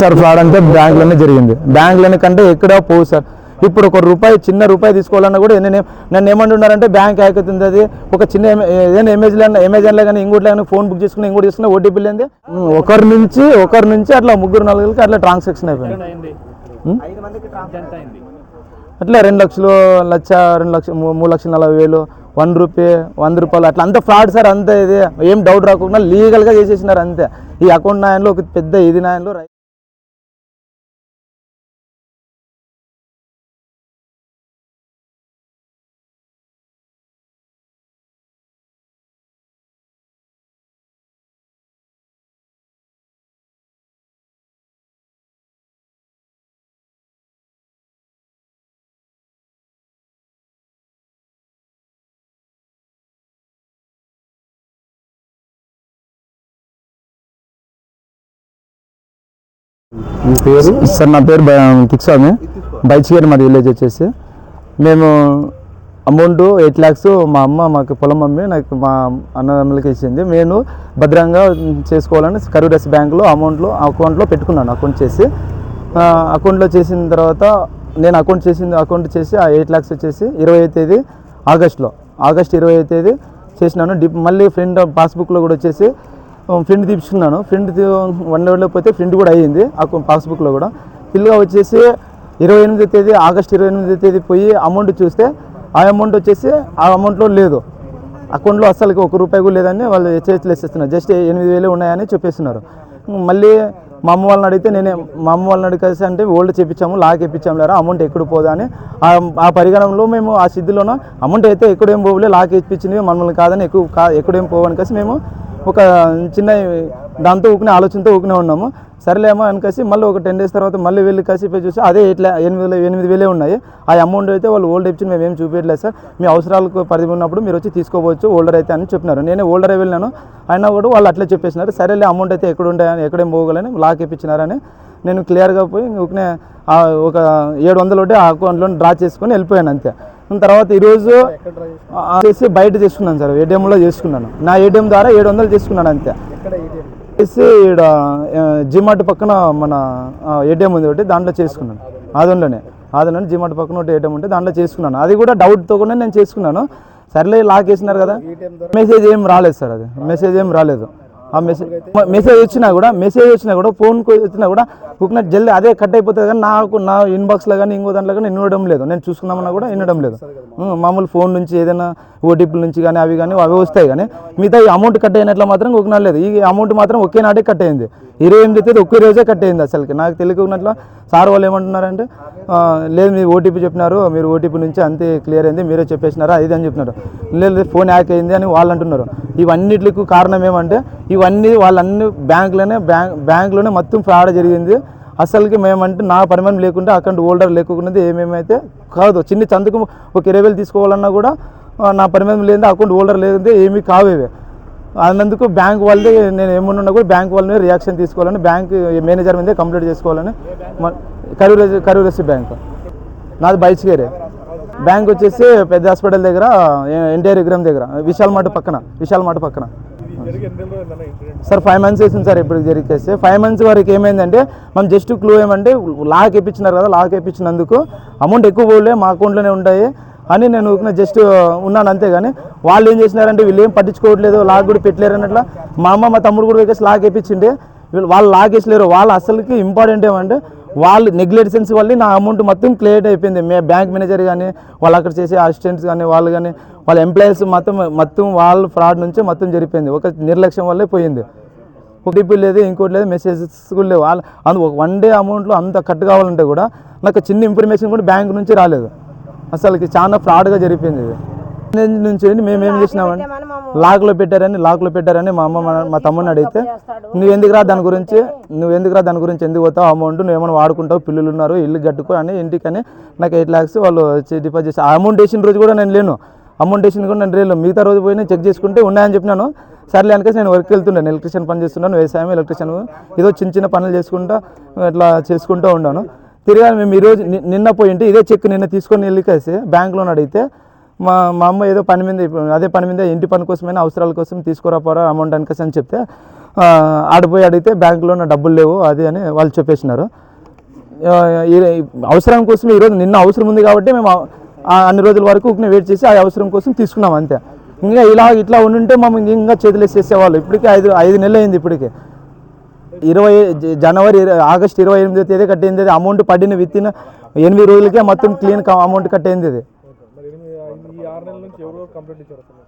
Sir fraud అంటే బ్యాంకులోనే జరిగింది. బ్యాంకులోనే కంటే ఎక్కడ పోవు సార్. ఇప్పుడు ఒక రూపాయి చిన్న రూపాయి తీసుకోవాలన్నా కూడా నేను నన్ను ఏమంటున్నారంటే బ్యాంక్ హ్యాక్ అవుతుంది అది. ఒక చిన్న ఏదైనా అమెజాన్లో అమెజాన్లో కానీ ఇంకోటిలో కానీ ఫోన్ బుక్ చేసుకుని ఇంకోటి చేసుకుని ఓటీపీ లేని ఒకరి నుంచి ఒకరి నుంచి అట్లా ముగ్గురు నలుగురికి అట్లా ట్రాన్సాక్షన్ అయిపోయింది. అట్లా రెండు లక్షలు లక్ష రెండు లక్షలు మూడు లక్షల నలభై వేలు వన్ రూపీ వంద రూపాయలు అట్లా. అంత ఫ్రాడ్ సార్ అంతే ఇది. ఏం డౌట్ రాకుండా లీగల్గా చేసేసినారు అంతే. ఈ అకౌంట్ నాయనలో ఒక పెద్ద ఇది నాయనలో పేరు? సార్ నా పేరు కిక్స్వామి. బైచిగేరి మరి విలేజ్ వచ్చేసి. మేము అమౌంట్ ఎయిట్ ల్యాక్స్ మా అమ్మ మాకు పొలం అమ్మి నాకు మా అన్నదమ్ములకి ఇచ్చింది. నేను భద్రంగా చేసుకోవాలని కరూరస్ బ్యాంకులో అమౌంట్లో అకౌంట్లో పెట్టుకున్నాను అకౌంట్ చేసి. అకౌంట్లో చేసిన తర్వాత నేను అకౌంట్ చేసింది అకౌంట్ చేసి ఆ ఎయిట్ ల్యాక్స్ వచ్చేసి ఇరవై తేదీ ఆగస్ట్లో ఆగస్ట్ ఇరవై తేదీ చేసినాను. డిప్ మళ్ళీ ఫ్రెండ్ పాస్బుక్లో కూడా వచ్చేసి ఫ్రెండ్ తీపించుకున్నాను ఫ్రెండ్ వన్ డేలో పోతే ఫ్రెండ్ కూడా అయ్యింది ఆ పాస్బుక్లో కూడా. ఫిల్గా వచ్చేసి ఇరవై ఎనిమిది తేదీ ఆగస్ట్ ఇరవై ఎనిమిది తేదీ పోయి అమౌంట్ చూస్తే ఆ అమౌంట్ వచ్చేసి ఆ అమౌంట్లో లేదు. అకౌంట్లో అసలుకి ఒక రూపాయి కూడా లేదని వాళ్ళు చేతులు జస్ట్ ఎనిమిది వేలే ఉన్నాయని చెప్పేస్తున్నారు. మళ్ళీ మా అమ్మ వాళ్ళని అడిగితే నేనే మా అమ్మ వాళ్ళని అడిగేసి అంటే ఓల్డ్ చేపించాము లాక్ ఇప్పించాము లేరా అమౌంట్ ఎక్కడ పోదా అని ఆ- ఆ పరిగణంలో మేము ఆ సిద్ధిలోన అమౌంట్ అయితే ఎక్కడేం పోవులే లాక్ ఇప్పించినవి మమ్మల్ని కాదని ఎక్కువ కా ఎక్కడేం పోవని కలిసి మేము ఒక చిన్న దాంతో ఊకునే ఆలోచనతో ఊకునే ఉన్నాము. సరేలేమో అనికేసి మళ్ళీ ఒక టెన్ డేస్ తర్వాత మళ్ళీ వెళ్ళి కలిసి చూసి అదే ఇట్లా ఎనిమిది వేల ఎనిమిది వేలే ఉన్నాయి. ఆ అమౌంట్ అయితే వాళ్ళు ఓల్డ్ ఇచ్చి మేము ఏం చూపించలేదు సార్. మీ అవసరాలకు పరిధి ఉన్నప్పుడు మీరు వచ్చి తీసుకోవచ్చు ఓల్డర్ అయితే అని చెప్పినారు. నేనే ఓల్డరే వెళ్ళినాను అయినా కూడా వాళ్ళు అట్లే చెప్పేసినారు. సరేలే అమౌంట్ అయితే ఎక్కడ ఉండే ఎక్కడేం పోగలని లాక్ ఇప్పించినారని నేను క్లియర్గా పోయి ఊరికనే ఒక ఏడు వందలు ఉంటే ఆ అకౌంట్లో డ్రా చేసుకొని వెళ్ళిపోయాను అంతే. తర్వాత ఈరోజు ఆ, చేసి బయట చేసుకున్నాను సార్ ఏటీఎంలో చేసుకున్నాను. నా ఏటీఎం ద్వారా ఏడు వందలు చేసుకున్నాను అంతే. చేసి ఇక్కడ జిమార్ట్ పక్కన మన ఏటీఎం ఉంది ఒకటి దాంట్లో చేసుకున్నాను. ఆదంలోనే ఆదంలోనే జిమార్ట్ పక్కన ఒకటి ఏటీఎం ఉంటే దాంట్లో చేసుకున్నాను. అది కూడా డౌట్తో కూడా నేను చేసుకున్నాను. సర్లే లాక్ వేసినారు కదా. మెసేజ్ ఏం రాలేదు సార్ అది. మెసేజ్ ఏం రాలేదు. ఆ మెసేజ్ మెసేజ్ వచ్చినా కూడా మెసేజ్ వచ్చినా కూడా ఫోన్కి వచ్చినా కూడా కుక్నట్ జల్దీ అదే కట్ అయిపోతుంది కానీ నాకు నా ఇన్బాక్స్లో కానీ ఇంకో దాంట్లో కానీ వినడం లేదు. నేను చూసుకున్నామన్నా కూడా వినడం లేదు. మామూలు ఫోన్ నుంచి ఏదైనా ఓటీపీల నుంచి కానీ అవి కానీ అవి వస్తాయి కానీ మిగతా ఈ అమౌంట్ కట్ అయినట్లు మాత్రం ఒక లేదు. ఈ అమౌంట్ మాత్రం ఒకే నాటే కట్ అయింది. ఇరవై ఎనిమిది తేదీ ఒక్క రోజే కట్ అయింది అసలుకి. నాకు తెలియకున్నట్లు సార్ వాళ్ళు ఏమంటున్నారంటే లేదు మీరు ఓటీపీ చెప్పినారు మీరు ఓటీపీ నుంచి అంతే క్లియర్ అయింది మీరే చెప్పేసినారా ఇది అని చెప్పినారు. లేదు ఫోన్ హ్యాక్ అయింది అని వాళ్ళు అంటున్నారు. ఇవన్నిటికి కారణం ఏమంటే ఇవన్నీ వాళ్ళన్ని బ్యాంకులోనే బ్యాంక్ బ్యాంకులోనే మొత్తం ఫ్రాడ్ జరిగింది. అసలుకి మేమంటే నా పరిమాణం లేకుంటే అకౌంట్ హోల్డర్ లేకుండా ఏమేమైతే కాదు చిన్న చందుకు ఒక ఇరవై వేలు తీసుకోవాలన్నా కూడా నా పరిమాణం లేదు అకౌంట్ హోల్డర్ లేదంటే ఏమీ కావేవే అన్నందుకు బ్యాంక్ వాళ్ళే నేను ఏమన్నా కూడా బ్యాంక్ వాళ్ళని రియాక్షన్ తీసుకోవాలని బ్యాంక్ మేనేజర్ మీదే కంప్లీట్ చేసుకోవాలని మ- కరూర్ ఎస్సీ బ్యాంక్. నాది బైచ్గేరే బ్యాంక్ వచ్చేసి పెద్ద హాస్పిటల్ దగ్గర ఎన్టీఆర్ విగ్రహం దగ్గర విశాల్ మాట పక్కన విశాల్ మాట పక్కన. సార్ ఫైవ్ మంత్స్ వేసింది సార్ ఇప్పుడు జరిగేస్తే ఫైవ్ మంత్స్ వరకు ఏమైందంటే మనం జస్ట్ క్లూ ఏమంటే లాక్ ఇప్పించినారు కదా లాక్ ఇప్పించినందుకు అమౌంట్ ఎక్కువ పోలే మా అకౌంట్లోనే ఉంటాయి అని నేను జస్ట్ ఉన్నాను అంతే కానీ వాళ్ళు ఏం చేసినారంటే వీళ్ళు ఏం పట్టించుకోవట్లేదు లాగ్ కూడా పెట్టలేరు అన్నట్లా మా అమ్మ మా తమ్ముడు కూడా వేసి లాక్ వేయించిండే వీళ్ళు వాళ్ళు లాక్ వేసలేరు. వాళ్ళు అసలుకి ఇంపార్టెంట్ ఏమంటే వాళ్ళు నెగ్లెక్సెన్స్ వల్ల నా అమౌంట్ మొత్తం క్లియర్ అయిపోయింది. మే బ్యాంక్ మేనేజర్ కానీ వాళ్ళు అక్కడ చేసే అసిస్టెంట్స్ కానీ వాళ్ళు కానీ వాళ్ళ ఎంప్లాయీస్ మొత్తం మొత్తం వాళ్ళ ఫ్రాడ్ నుంచి మొత్తం జరిపోయింది ఒక నిర్లక్ష్యం వల్లే పోయింది. ఓటీపీ లేదు ఇంకోటి లేదు మెసేజెస్ కూడా లేవు. వాళ్ళు అందు ఒక వన్ డే అమౌంట్లో అంత కట్ కావాలంటే కూడా నాకు చిన్న ఇన్ఫర్మేషన్ కూడా బ్యాంక్ నుంచి రాలేదు. అసలుకి చాలా ఫ్రాడ్గా జరిపోయింది ఇది. నుంచి మేము ఏం చేసినామంటే లాక్లో పెట్టారని లాక్లో పెట్టారని మా అమ్మ మా- తమ్ముడిని అడిగితే నువ్వు ఎందుకురా దాని గురించి? నువ్వు ఎందుకురా దాని గురించి ఎందుకు పోతావు? అమౌంట్ నువ్వు ఏమైనా వాడుకుంటావు? పిల్లలు ఉన్నారు ఇల్లు కట్టుకో అని ఇంటికని నాకు ఎయిట్ ల్యాక్స్ వాళ్ళు డిపాజిట్ చేసి అమౌంట్ వేసిన రోజు కూడా నేను లేను. అమౌంట్ వేసిన కూడా నేను లేను. మిగతా రోజు పోయి నేను చెక్ చేసుకుంటే ఉన్నాయని చెప్పినాను. సర్లే అనుకేసి నేను వర్క్ వెళ్తున్నాను. ఎలక్ట్రిషియన్ పని చేస్తున్నాను వ్యవసాయం ఎలక్ట్రిషియన్ ఏదో చిన్న చిన్న పనులు చేసుకుంటా ఇట్లా చేసుకుంటూ ఉన్నాను. తిరిగా మేము ఈరోజు నిన్న పోయింటే ఇదే చెక్ నిన్న తీసుకొని వెళ్ళికేసి బ్యాంక్లో అడిగితే మా మా అమ్మ ఏదో పని మీద అదే పని మీద ఇంటి పని కోసమైనా అవసరాల కోసం తీసుకురా పోరా అమౌంట్ అనుకేసి అని చెప్తే ఆడిపోయి అడిగితే బ్యాంకులో ఉన్న డబ్బులు లేవు అది అని వాళ్ళు చెప్పేసినారు. అవసరం కోసం ఈరోజు నిన్న అవసరం ఉంది కాబట్టి మేము అన్ని రోజుల వరకు వెయిట్ చేసి ఆ అవసరం కోసం తీసుకున్నాం అంతే. ఇంకా ఇలా ఇట్లా ఉండుంటే మమ్మల్ని ఇంకా చేతులేసేసేవాళ్ళు. ఇప్పటికే ఐదు ఐదు నెలలు అయింది ఇప్పటికే. ఇరవై జనవరి ఆగస్ట్ ఇరవై ఎనిమిదో తేదీ కట్టేది అమౌంట్ పడిన విత్తిన ఎనిమిది రోజులకే మొత్తం క్లీన్ అమౌంట్ కట్టేది ఇది మరి ఎనిమిది- ఈ ఆరు నెలల నుంచి ఎవరు కంప్లైంట్ ఇచ్చారు అసలు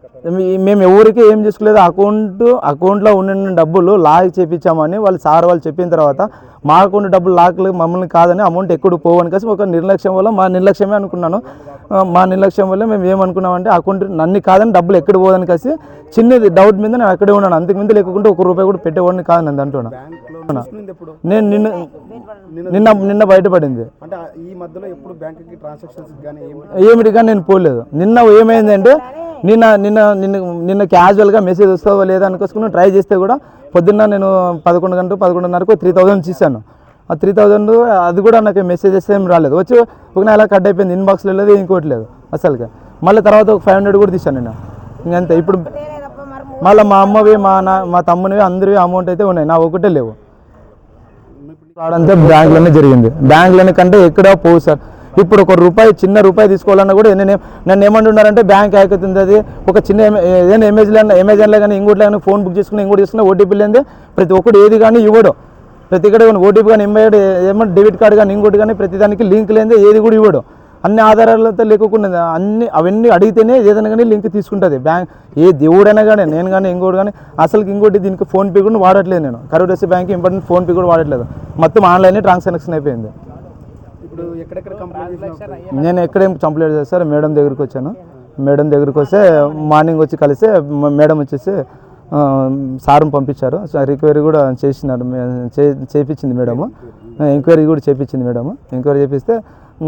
మేము ఎవరికి ఏం చేసుకోలేదు. అకౌంట్ అకౌంట్లో ఉన్న డబ్బులు లాక్ చేపించామని వాళ్ళు సార్ వాళ్ళు చెప్పిన తర్వాత మా అకౌంట్ డబ్బులు లాక్లు మమ్మల్ని కాదని అమౌంట్ ఎక్కడ పోవని kasi ఒక నిర్లక్ష్యం వల్ల మా నిర్లక్ష్యమే అనుకున్నాను. మా నిర్లక్ష్యం వల్ల మేము ఏమనుకున్నామంటే అకౌంట్ నన్ను కాదని డబ్బులు ఎక్కడ పోదని kasi చిన్నది డౌట్ మీద నేను అక్కడే ఉన్నాను. అంతకు ముందు లేకుండా ఒక రూపాయి కూడా పెట్టేవాడిని కాదు నేను ఎప్పుడు? నేను నిన్న నిన్న నిన్న బయటపడింది. అంటే ఆ- ఈ మధ్యలో ఎప్పుడు బ్యాంక్కి ట్రాన్సాక్షన్స్ కానీ ఏమి? ఏమిటిగా నేను పోలేదు. నిన్న ఏమైందంటే నిన్న నిన్న నిన్న నిన్న క్యాజువల్గా మెసేజ్ వస్తావో లేదా అనుకోసుకుని ట్రై చేస్తే కూడా పొద్దున్న నేను పదకొండు గంటలు పదకొండున్నరకు త్రీ థౌజండ్ తీసాను ఆ త్రీ థౌజండ్ అది కూడా నాకు మెసేజెస్ ఏం రాలేదు. వచ్చి ఒక నెల కట్ అయిపోయింది. ఇన్బాక్స్లో లేదు ఇంకోటి లేదు అసలుగా మళ్ళీ తర్వాత ఒక ఫైవ్ హండ్రెడ్ కూడా తీసాను నేను. ఇంకంతే ఇప్పుడు మళ్ళీ మా అమ్మవి మా నా మా తమ్మునివి అందరివి అమౌంట్ అయితే ఉన్నాయి. నా ఒకటే లేవు. రావడంతో బ్యాంకులోనే జరిగింది. బ్యాంకులోనే కంటే ఎక్కడో పోవు సార్. ఇప్పుడు ఒక రూపాయి చిన్న రూపాయి తీసుకోవాలన్నా కూడా నేను నన్ను ఏమంటున్నారంటే బ్యాంక్ అవుతుంది అది. ఒక చిన్న ఏదైనా అమెజాన్లో అమెజాన్లో కానీ ఇంకోట్లో కానీ ఫోన్ బుక్ చేసుకుని ఇంకోటి చేసుకున్నా ఓటీపీ లేదే ప్రతి ఒక్కటి ఏది కానీ ఇవ్వడు. ప్రతి ఇక్కడ ఓటీపీ కానీ ఎంఐడి ఏమో డెబిట్ కార్డు కానీ ఇంకోటి కానీ ప్రతి దానికి లింక్ లేదే ఏది కూడా ఇవ్వడు. అన్ని ఆధారాలతో లేకుండా అన్ని అవన్నీ అడిగితేనే ఏదైనా కానీ లింక్ తీసుకుంటుంది. బ్యాంక్ ఏ దేవుడైనా కానీ నేను కానీ ఇంకోటి కానీ అసలు ఇంకోటి దీనికి ఫోన్పే కూడా వాడట్లేదు నేను. కరూర్ బ్యాంక్ ఇంపార్టెంట్ ఫోన్పే కూడా వాడట్లేదు. మొత్తం ఆన్లైన్ ట్రాన్సాక్షన్ అయిపోయింది. ఇప్పుడు ఎక్కడెక్కడ కంప్లైంట్ నేను ఎక్కడేం కంప్లైంట్ చేస్తారు మేడం దగ్గరికి వచ్చాను. మేడం దగ్గరికి వస్తే మార్నింగ్ వచ్చి కలిసి మ- మేడం వచ్చేసి ఆ, సార్ని పంపించారు. రిక్వైరీ కూడా చేసినారు. మే- చే- చేపించింది మేడము ఎంక్వైరీ కూడా చేపించింది మేడం. ఎంక్వైరీ చేపిస్తే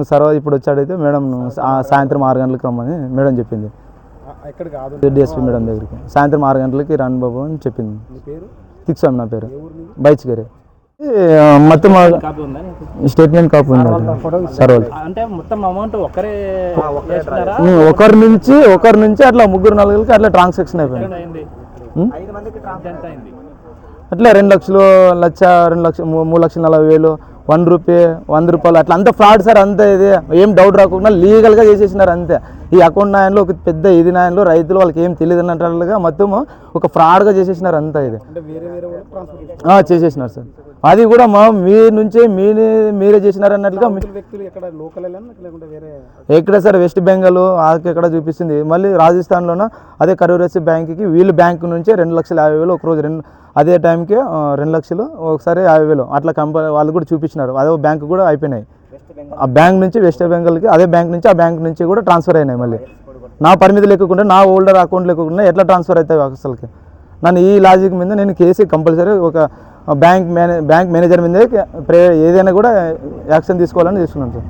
సర్వ ఇప్పుడు వచ్చాడైతే మేడం సాయంత్రం ఆరు గంటలకు రమ్మని మేడం చెప్పింది. ఎక్కడ కాదు డిఎస్పీ మేడం దగ్గరికి. సాయంత్రం ఆరు గంటలకి రాను బాబు అని చెప్పింది. తిక్స్వామి నా పేరు. నీది? బైచ్గరి. మొత్తం కాపీ ఉందా నీకు? స్టేట్మెంట్ కాపీ ఉంది? సార్ అంటే మొత్తం అమౌంట్ ఉమ్, ఒకరి నుంచి ఒకరి నుంచి అట్లా ముగ్గురు నలుగురికి అట్లా ట్రాన్సాక్షన్ అయిపోయింది. అట్లా రెండు లక్షలు లక్ష రెండు లక్షలు మూడు లక్షల నలభై వేలు వన్ రూపీ వంద రూపాయలు అట్లా అంత ఫ్రాడ్ సార్ అంత ఇది. ఏం డౌట్ రాకుండా లీగల్గా చేసేసినారు అంతే. ఈ అకౌంట్ నాయనలో ఒక పెద్ద ఇది నాయనలో రైతులు వాళ్ళకి ఏం తెలియదు అన్నట్లుగా మొత్తం ఒక ఫ్రాడ్గా చేసేసినారు అంతా ఇది. చేసేసినారు సార్. అది కూడా మా మీ నుంచే మీ మీరే చేసినారు అన్నట్లుగా ఎక్కడ సార్ వెస్ట్ బెంగాల్ ఎక్కడ చూపిస్తుంది. మళ్ళీ రాజస్థాన్లోన అదే కరూరసి బ్యాంక్కి వీళ్ళు బ్యాంక్ నుంచే రెండు లక్షల యాభై వేలు ఒకరోజు రెండు అదే టైంకి రెండు లక్షలు ఒకసారి యాభై వేలు. అట్లా కంపెనీ వాళ్ళు కూడా చూపించినారు. అదే బ్యాంక్ కూడా అయిపోయినాయి. ఆ బ్యాంక్ నుంచి వెస్ట్ బెంగాల్కి అదే బ్యాంక్ నుంచి ఆ బ్యాంక్ నుంచి కూడా ట్రాన్స్ఫర్ అయినాయి మళ్ళీ. నా పరిమితి లేకుండా నా ఓల్డర్ అకౌంట్ లేకుండా ఎట్లా ట్రాన్స్ఫర్ అవుతాయి అసలుకి? నన్ను ఈ లాజిక్ మీద నేను కేసు కంపల్సరీ ఒక బ్యాంక్ మేనే బ్యాంక్ మేనేజర్ మీదే ప్రే ఏదైనా కూడా యాక్షన్ తీసుకోవాలని తీసుకున్నాను సార్.